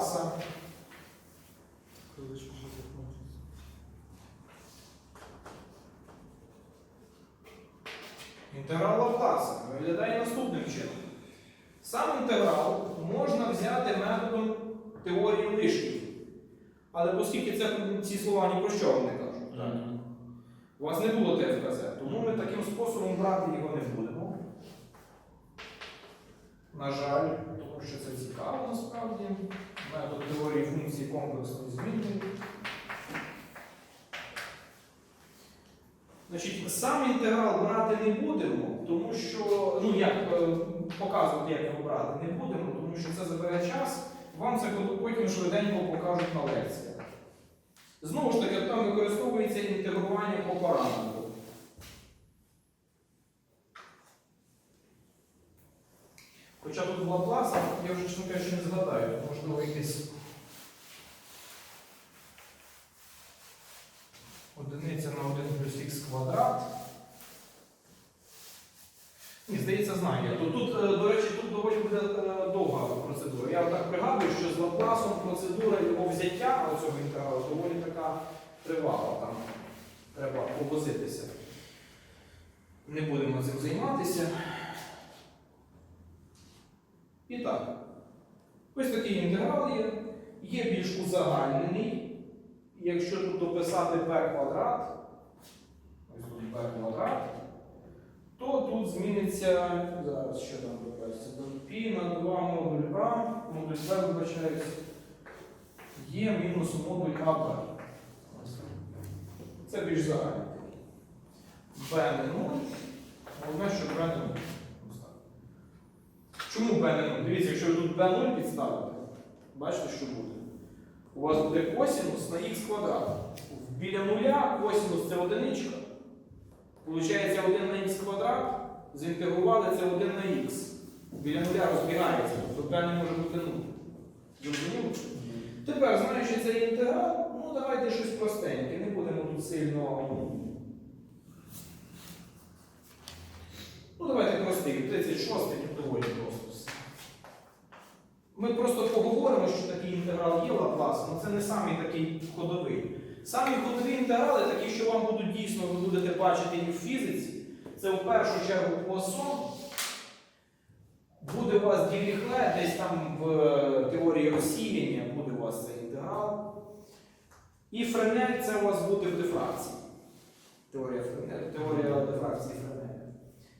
Лапласа. Інтеграл Лапласа виглядає наступним чином. Сам інтеграл можна взяти методом теорії лишків. Але оскільки це, ці слова ні про що вам не кажуть, так? у вас не було ТФКЗ, тому ми таким способом брати його не будемо. На жаль, тому що це цікаво насправді. Метод теорії функції комплексної зміни. Значить, сам інтеграл брати не будемо, тому що, ну як е, показувати, як його брати, не будемо, тому що це забере час. Вам це потім швиденько покажуть на лекціях. Знову ж таки, там використовується інтегрування по параметру. Хоча тут Лапласа, я вже чесно кажучи, не згадаю, можливо, якийсь одиниця на 1 плюс х квадрат. Ні, здається, знаю. я. Тут, тут, е, до речі, тут доволі буде е, довга процедура. Я так пригадую, що з Лапласом процедура його взяття цього інтегралу доволі така тривала. Там треба повозитися. Не будемо цим займатися. І так. Ось такий інтеграл є. Є більш узагальнений. Якщо тут дописати b квадрат, ось тут b квадрат, то тут зміниться, зараз що там тут π на 2 модуль А, модуль Б вибачаюсь, є мінус модуль АБ. Це більш загальний. b не 0, головне, що b не 0. Ось так. Чому b не 0? Дивіться, якщо ви тут b0 підставите, бачите, що буде? У вас буде косінус на х квадрат. Біля нуля косінус це одиничка. Получається 1 на х квадрат, зінтегрували це 1 на х. Біля нуля розбігається, тобто b не може бути 0. Зрозуміло? Тепер, знаючи цей інтеграл, ну давайте щось простеньке, не будемо тут сильно. Ну, давайте простий, 36 тут все. Ми просто поговоримо, що такий інтеграл є Лапласа, але це не самий такий ходовий. Самі ходові інтеграли, такі, що вам будуть дійсно, ви будете бачити і в фізиці, це в першу чергу Пуассон. Буде у вас Діріхле, десь там в е, теорії розсіяння буде у вас цей інтеграл. І Френель це у вас буде в дифракції. Теорія теорія дифракції Френеля.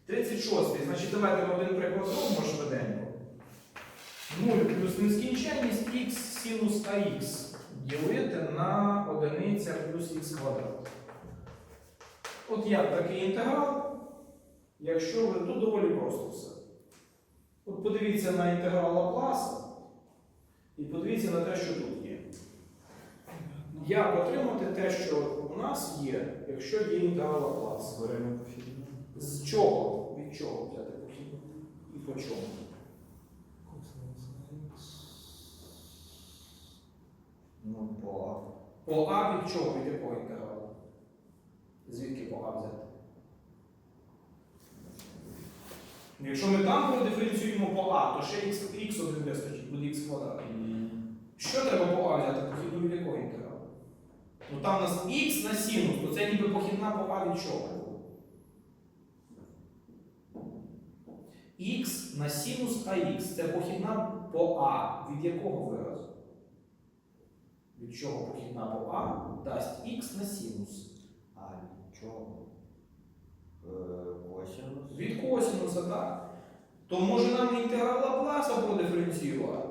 36. Значить, давайте один приклад зробимо швиденько. 0 плюс нескінченність х синус ах ділити на одиниця плюс х квадрат. От як такий інтеграл, якщо ви тут доволі просто все. От подивіться на інтеграл Лапласа і подивіться на те, що тут є. Як отримати те, що у нас є, якщо є інтеграл Лапласа? З чого? Від чого взяти похідну? І по чому? Ну, по А. По А від чого? Від якого інтегралу? Звідки по А взяти? Ну, Якщо ми там продиференціюємо по А, то ще х, один вистачить, буде х квадрат. Що треба по А взяти? Похідну від якого інтегралу? Ну там у нас х на синус, то це ніби похідна по А від чого? Х на синус АХ це похідна по А. Від якого виразу? Від чого похідна по А дасть х на синус? А від чого? Е, Косинус. Від косинуса, так? То може нам інтеграл Лапласа продиференціювати?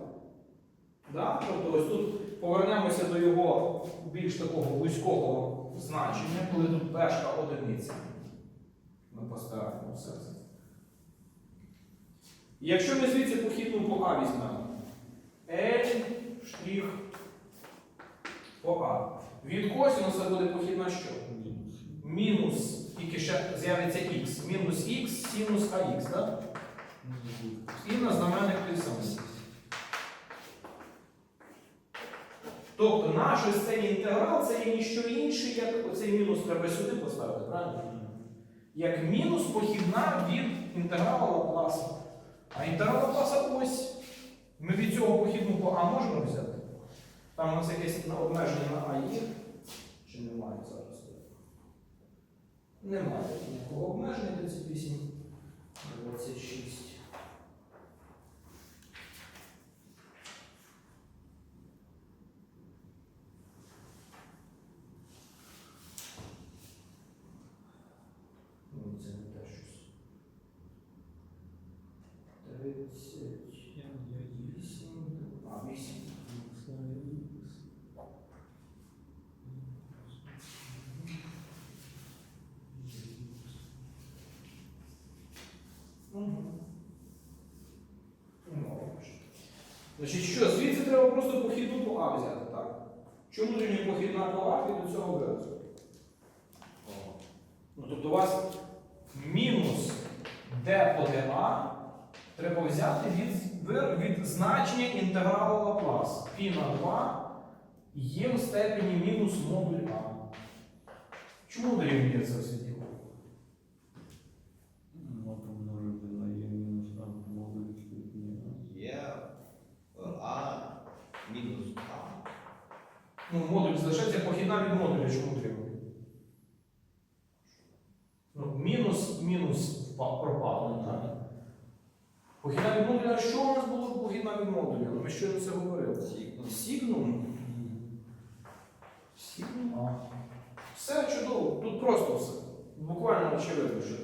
Да? Тобто ось тут повернемося до його більш такого вузького значення, коли тут пешка одиниця. Ми поставимо все це. Якщо ми звідси похідну по А візьмемо, L по А. Від косинуса буде похідна що? Мінус, тільки ще з'явиться х. Мінус х, синус АХ, так? І на знаменник той самий. Тобто наш ось цей інтеграл це є ніщо інше, як оцей мінус треба сюди поставити, правильно? Як мінус похідна від інтеграла Лапласа. А інтеграл Лапласа ось. Ми від цього похідну по А можемо взяти? Там у нас якесь обмеження на А є? Чи немає зараз? Немає ніякого обмеження 38, 26. Ну, щось. 38, а 8. Значить, що, звідси треба просто похідну по А взяти, так? Чому тоді не похідна по А до цього виразу? Ну, тобто у вас мінус d по dA треба взяти від, від значення інтегралу Лаплас. Пі на 2 є в степені мінус модуль А. Чому дорівнює це все діло? Ну, помножити на є мінус там модуль степені. Є е, А мінус А. Ну, модуль залишається похідна від модуля, чому дорівнює? Ну, мінус, мінус впа- пропало. Так? Похідна від модуля, а що у нас було в богінамі модуля? Ну, Ми щойно це говорили. Сігнум. Сігнум. Сігнум. Все чудово, тут просто все. Буквально очевидно, що